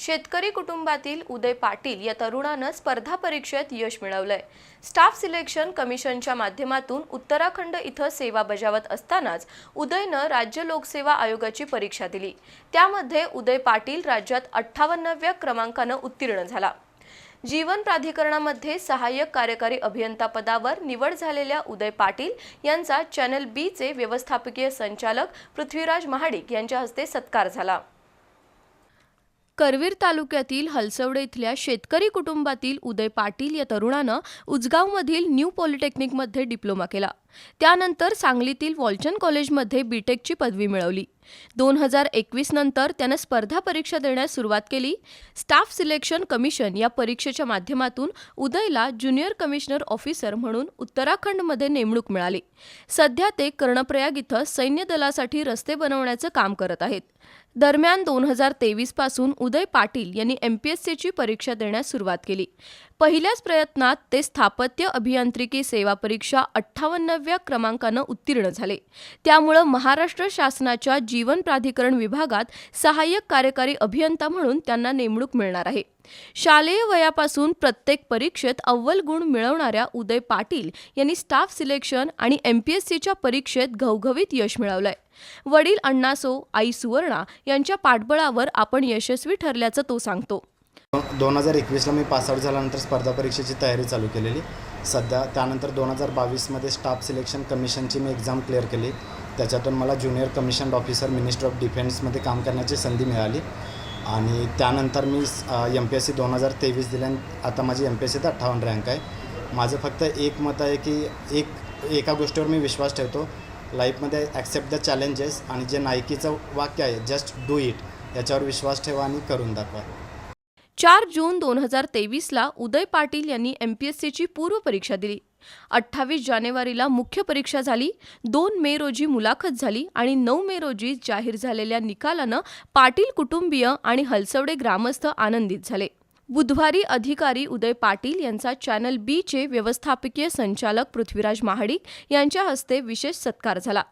शेतकरी कुटुंबातील उदय पाटील या तरुणानं स्पर्धा परीक्षेत यश मिळवलंय. स्टाफ सिलेक्शन कमिशनच्या माध्यमातून उत्तराखंड इथं सेवा बजावत असतानाच उदयनं राज्य लोकसेवा आयोगाची परीक्षा दिली. त्यामध्ये उदय पाटील राज्यात अठ्ठावन्नव्या क्रमांकानं उत्तीर्ण झाला. जीवन प्राधिकरणामध्ये सहाय्यक कार्यकारी अभियंता पदावर निवड झालेल्या उदय पाटील यांचा चॅनल बीचे व्यवस्थापकीय संचालक पृथ्वीराज महाडिक यांच्या हस्ते सत्कार झाला. करवीर तालुक्यातील हलसवडे इथल्या शेतकरी कुटुंबातील उदय पाटील या तरुणानं उजगावमधील न्यू पॉलिटेक्निकमध्ये डिप्लोमा केला. त्यानंतर सांगलीतील वॉल्चन कॉलेजमध्ये बीटेकची पदवी मिळवली. दोन हजार एकवीस नंतर त्यानं स्पर्धा परीक्षा देण्यास सुरुवात केली. स्टाफ सिलेक्शन कमिशन या परीक्षेच्या माध्यमातून उदयला ज्युनियर कमिशनर ऑफिसर म्हणून उत्तराखंडमध्ये नेमणूक मिळाली. सध्या ते कर्णप्रयाग इथं सैन्य दलासाठी रस्ते बनवण्याचं काम करत आहेत. दरम्यान दोन हजार तेवीसपासून उदय पाटील यांनी एमपीएससीची परीक्षा देण्यास सुरुवात केली. पहिल्याच प्रयत्नात ते स्थापत्य अभियांत्रिकी सेवा परीक्षा अठ्ठावन्नव्या क्रमांकानं उत्तीर्ण झाले. त्यामुळं महाराष्ट्र शासनाच्या जीवन प्राधिकरण विभागात सहाय्यक कार्यकारी अभियंता म्हणून त्यांना नेमणूक मिळणार आहे. शालेय वयापासून प्रत्येक परीक्षेत अव्वल गुण मिळवणाऱ्या उदय पाटील यांनी स्टाफ सिलेक्शन आणि एमपीएससीच्या परीक्षेत घवघवीत यश मिळवलंय. वडील अण्णासो आई सुवर्णा यांच्या पाठबळावर आपण यशस्वी ठरल्याचं तो सांगतो. दोन हजार एकवीसला मी पासआउट झाल्यानंतर स्पर्धा परीक्षेची तयारी चालू केलेली. सध्या त्यानंतर दोन हजार बावीसमध्ये स्टाफ सिलेक्शन कमिशनची मी एक्झाम क्लिअर केली. त्याच्यातून मला junior commission officer minister of डिफेन्समध्ये काम करण्याची संधी मिळाली. आणि त्यानंतर मी एम पी एस सी दोन हजार तेवीस दिल्या आता माझी एम पी एस सीत अठ्ठावन्न रँक आहे. माझं फक्त एक मत आहे की एक एका गोष्टीवर मी विश्वास ठेवतो. लाईफमध्ये ॲक्सेप्ट द चॅलेंजेस आणि जे नायकीचं वाक्य आहे जस्ट डू इट याच्यावर विश्वास ठेवा आणि करून दाखवा. चार जून दोन हजार तेवीसला उदय पाटील यांनी एमपीएससीची पूर्व परीक्षा दिली. अठ्ठावीस जानेवारीला मुख्य परीक्षा झाली दोन मे रोजी मुलाखत झाली आणि नऊ मे रोजी जाहीर झालेल्या निकालानं पाटील कुटुंबीय आणि हलसवडे ग्रामस्थ आनंदित झाले. बुधवारी अधिकारी उदय पाटील यांचा चॅनल बीचे व्यवस्थापकीय संचालक पृथ्वीराज महाडिक यांच्या हस्ते विशेष सत्कार झाला.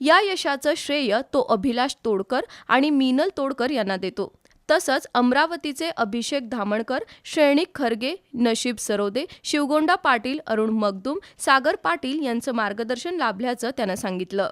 या यशाचं श्रेय तो अभिलाष तोडकर आणि मीनल तोडकर यांना देतो. तसंच अमरावतीचे अभिषेक धामणकर श्रेणिक खरगे नशीब सरोदे शिवगोंडा पाटील अरुण मगदूम सागर पाटील यांचं मार्गदर्शन लाभल्याचं त्यानं सांगितलं.